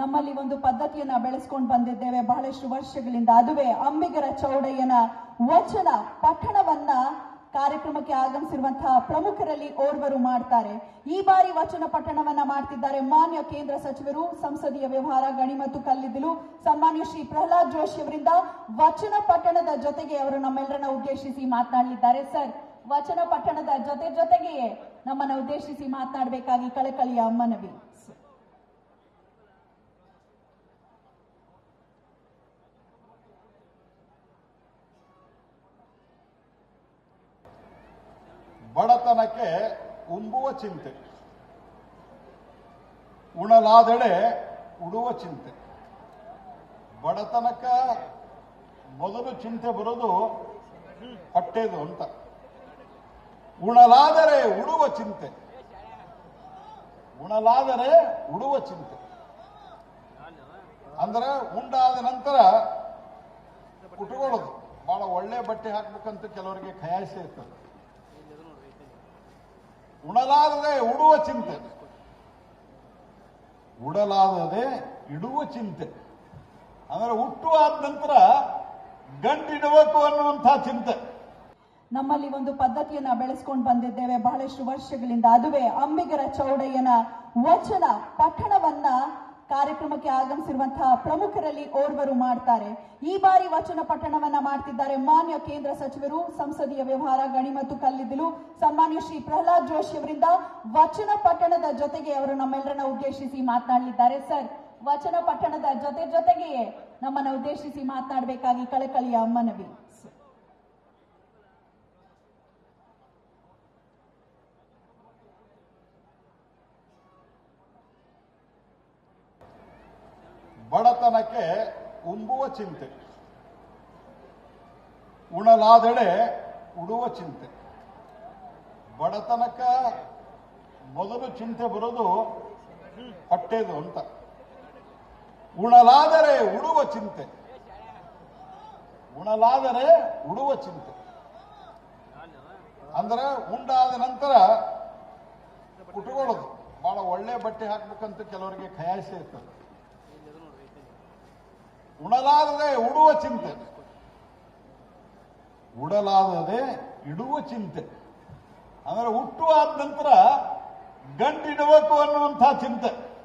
ನಮ್ಮಲ್ಲಿ ಒಂದು ಪದ್ಧತಿಯನ್ನ ಬೆಳೆಸ್ಕೊಂಡು ಬಂದಿದ್ದೇವೆ ಬಹಳಷ್ಟು ವರ್ಷಗಳಿಂದ. ಅದುವೇ ಅಂಬಿಗರ ಚೌಡಯ್ಯನ ವಚನ, ಪಠಣವನ್ನ ಕಾರ್ಯಕ್ರಮಕ್ಕೆ ಆಗಮಿಸಿರುವಂತಹ ಪ್ರಮುಖರಲ್ಲಿ ಓರ್ವರು ಮಾಡ್ತಾರೆ. ಈ ಬಾರಿ ವಚನ ಪಠಣವನ್ನ ಮಾಡ್ತಿದ್ದಾರೆ ಮಾನ್ಯ ಕೇಂದ್ರ ಸಚಿವರು, ಸಂಸದೀಯ ವ್ಯವಹಾರ, ಗಣಿ ಮತ್ತು ಕಲ್ಲಿದ್ದಲು ಸನ್ಮಾನ್ಯ ಶ್ರೀ ಪ್ರಹ್ಲಾದ್ ಜೋಶಿ ಅವರಿಂದ ವಚನ ಪಠಣದ ಜೊತೆಗೆ ಅವರು ನಮ್ಮೆಲ್ಲರನ್ನ ಉದ್ದೇಶಿಸಿ ಮಾತನಾಡಲಿದ್ದಾರೆ. ಸರ್, ವಚನ ಪಠಣದ ಜೊತೆ ಜೊತೆಗೆಯೇ ನಮ್ಮನ್ನ ಉದ್ದೇಶಿಸಿ ಮಾತನಾಡಬೇಕಾಗಿ ಕಳಕಳಿಯ ಮನವಿ. ಬಡತನಕ್ಕೆ ಉಂಬುವ ಚಿಂತೆ. ಉಣಲಾದೆಡೆ ಉಡುವ ಚಿಂತೆ. ಬಡತನಕ್ಕ ಮೊದಲು ಚಿಂತೆ ಬರೋದು ಹೊಟ್ಟೆದು ಅಂತ. ಉಣಲಾದರೆ ಉಡುವ ಚಿಂತೆ. ಉಣಲಾದರೆ ಉಡುವ ಚಿಂತೆ. ಅಂದ್ರೆ ಉಂಡಾದ ನಂತರ ಉಟ್ಕೊಳ್ಳೋದು ಬಹಳ ಒಳ್ಳೆ ಬಟ್ಟೆ ಹಾಕ್ಬೇಕಂತ ಕೆಲವರಿಗೆ ಖಯಾಸೆ ಇರ್ತದೆ. ಉಣಲಾರದೆ ಉಡುವ ಚಿಂತೆ. ಉಡಲಾರದೆ ಇಡುವ ಚಿಂತೆ. ಅಂದ್ರೆ ಆದ ನಂತರ ಗಂಟಿಡಬೇಕು ಅನ್ನುವಂತಹ ಚಿಂತೆ. ನಮ್ಮಲ್ಲಿ ಒಂದು ಪದ್ಧತಿಯನ್ನ ಬೆಳೆಸ್ಕೊಂಡು ಬಂದಿದ್ದೇವೆ ಬಹಳಷ್ಟು ವರ್ಷಗಳಿಂದ. ಅದುವೇ ಅಂಬಿಗರ ಚೌಡಯ್ಯನ ವಚನ, ಪಠಣವನ್ನ ಕಾರ್ಯಕ್ರಮಕ್ಕೆ ಆಗಮಿಸಿರುವಂತಹ ಪ್ರಮುಖರಲ್ಲಿ ಓರ್ವರು ಮಾಡ್ತಾರೆ. ಈ ಬಾರಿ ವಚನ ಪಠಣವನ್ನ ಮಾಡ್ತಿದ್ದಾರೆ ಮಾನ್ಯ ಕೇಂದ್ರ ಸಚಿವರು, ಸಂಸದೀಯ ವ್ಯವಹಾರ, ಗಣಿ ಮತ್ತು ಕಲ್ಲಿದ್ದಲು ಸನ್ಮಾನ್ಯ ಶ್ರೀ ಪ್ರಹ್ಲಾದ್ ಜೋಶಿ ಅವರಿಂದ ವಚನ ಪಠಣದ ಜೊತೆಗೆ ಅವರು ನಮ್ಮೆಲ್ಲರನ್ನ ಉದ್ದೇಶಿಸಿ ಮಾತನಾಡಲಿದ್ದಾರೆ. ಸರ್, ವಚನ ಪಠಣದ ಜೊತೆ ಜೊತೆಗೆಯೇ ನಮ್ಮನ್ನ ಉದ್ದೇಶಿಸಿ ಮಾತನಾಡಬೇಕಾಗಿ ಕಳಕಳಿಯ ಮನವಿ. ಬಡತನಕ್ಕೆ ಉಂಬುವ ಚಿಂತೆ. ಉಣಲಾದೆಡೆ ಉಡುವ ಚಿಂತೆ. ಬಡತನಕ್ಕ ಮೊದಲು ಚಿಂತೆ ಬರೋದು ಹೊಟ್ಟೆದು ಅಂತ. ಉಣಲಾದರೆ ಉಡುವ ಚಿಂತೆ. ಉಣಲಾದರೆ ಉಡುವ ಚಿಂತೆ. ಅಂದ್ರೆ ಉಂಡಾದ ನಂತರ ಉಟ್ಕೊಳ್ಳೋದು ಬಹಳ ಒಳ್ಳೆ ಬಟ್ಟೆ ಹಾಕ್ಬೇಕಂತ ಕೆಲವರಿಗೆ ಖಯಾಸೆ ಇರ್ತದೆ. ಉಣಲಾರದೆ ಉಡುವ ಚಿಂತೆ. ಉಡಲಾರದೆ ಇಡುವ ಚಿಂತೆ. ಅಂದ್ರೆ ಹುಟ್ಟುವಾದ ನಂತರ ಗಂಟಿಡಬೇಕು ಅನ್ನುವಂಥ ಚಿಂತೆ.